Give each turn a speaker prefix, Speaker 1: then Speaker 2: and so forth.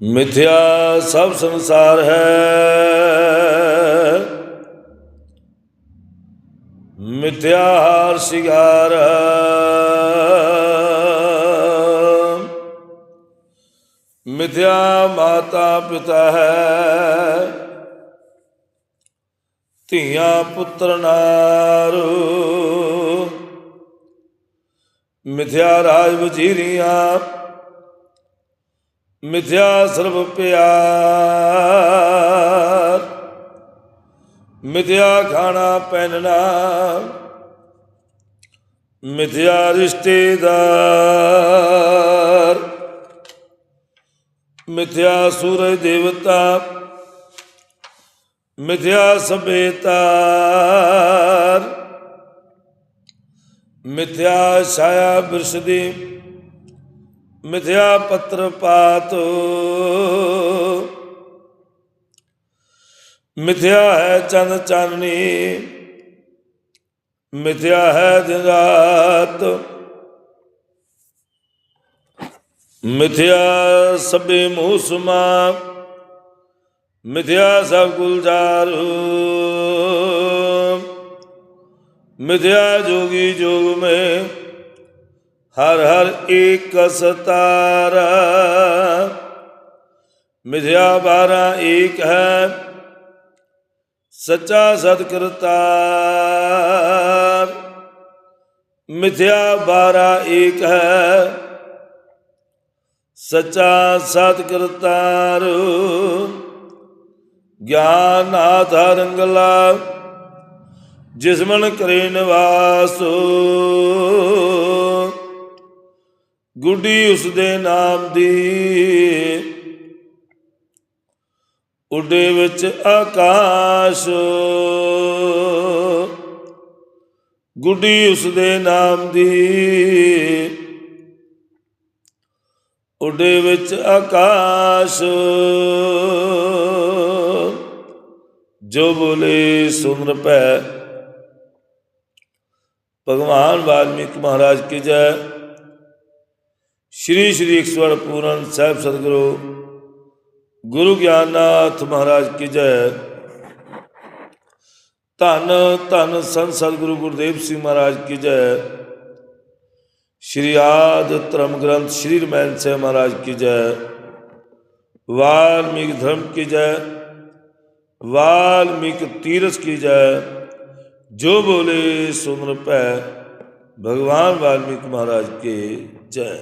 Speaker 1: ਮਿਥਿਆ ਸਭ ਸੰਸਾਰ ਹੈ ਮਿਥਿਆ ਹਾਰ ਸਿਗਾਰ ਮਿਥਿਆ ਮਾਤਾ ਪਿਤਾ ਹੈ ਧੀਆਂ ਪੁੱਤਰ ਨਾਰੂ ਮਿਥਿਆ ਰਾਜ ਵਜ਼ੀਰੀਆਂ ਮਿਥਿਆ ਸਰਬ ਪਿਆਰ। ਮਿਥਿਆ ਖਾਣਾ ਪਹਿਨਣਾ, ਮਿਥਿਆ ਰਿਸ਼ਤੇਦਾਰ। ਮਿਥਿਆ ਸੂਰਜ ਦੇਵਤਾ, ਮਿਥਿਆ ਸਭੇਤਾਰ। ਮਿਥਿਆ ਛਾਇਆ ਬਿਰਸਦੀ मिथ्या पत्र पातो मिथ्या है चंद चांदनी, मिथ्या है दिन रात। मिथ्या सभी मूसमा, मिथ्या सब गुलजारू। मिथ्या जोगी जोग में हर हर एक सतारा। मिथ्या बारा एक है, सच्चा सदकृतार मिथ्या बारा एक है, सच्चा सदकृतार ज्ञान आधारंगला जिसमन करे वासु। ਗੁੱਡੀ ਉਸ ਦੇ ਨਾਮ ਦੀ। ਉੱਡੇ ਵਿੱਚ ਆਕਾਸ਼। ਗੁੱਡੀ ਉਸ ਦੇ ਨਾਮ ਦੀ। ਉੱਡੇ ਵਿੱਚ ਆਕਾਸ਼। ਜੋ ਬੋਲੇ ਸੁਨ ਰਪੈ ਭਗਵਾਨ ਵਾਲਮੀਕ ਮਹਾਰਾਜ ਕੀ ਜੈ। ਸ਼੍ਰੀ ਸ਼੍ਰੀ ਇਕਸਵਰ ਪੂਰਨ ਸਾਹਿਬ ਸਤਿਗੁਰੂ, ਗੁਰੂ ਗਿਆਨਨਾਥ ਮਹਾਰਾਜ ਕੀ ਜੈ। ਧੰਨ ਧੰਨ ਸੰਤ ਸਤਿਗੁਰੂ ਗੁਰਦੇਵ ਸਿੰਘ ਮਹਾਰਾਜ ਕੀ ਜੈ। ਸ਼੍ਰੀ ਆਦ ਧਰਮ ਗ੍ਰੰਥ ਸ਼੍ਰੀ ਰਮਨ ਸਾਹਿਬ ਮਹਾਰਾਜ ਕੀ ਜੈ। ਵਾਲਮੀਕ ਧਰਮ ਕੀ ਜੈ। ਵਾਲਮੀਕ ਤੀਰਸ ਕੀ ਜੈ। ਜੋ ਬੋਲੇ ਸੁਮਰ ਭੈ, ਭਗਵਾਨ ਵਾਲਮੀਕ ਮਹਾਰਾਜ ਕੇ ਜੈ।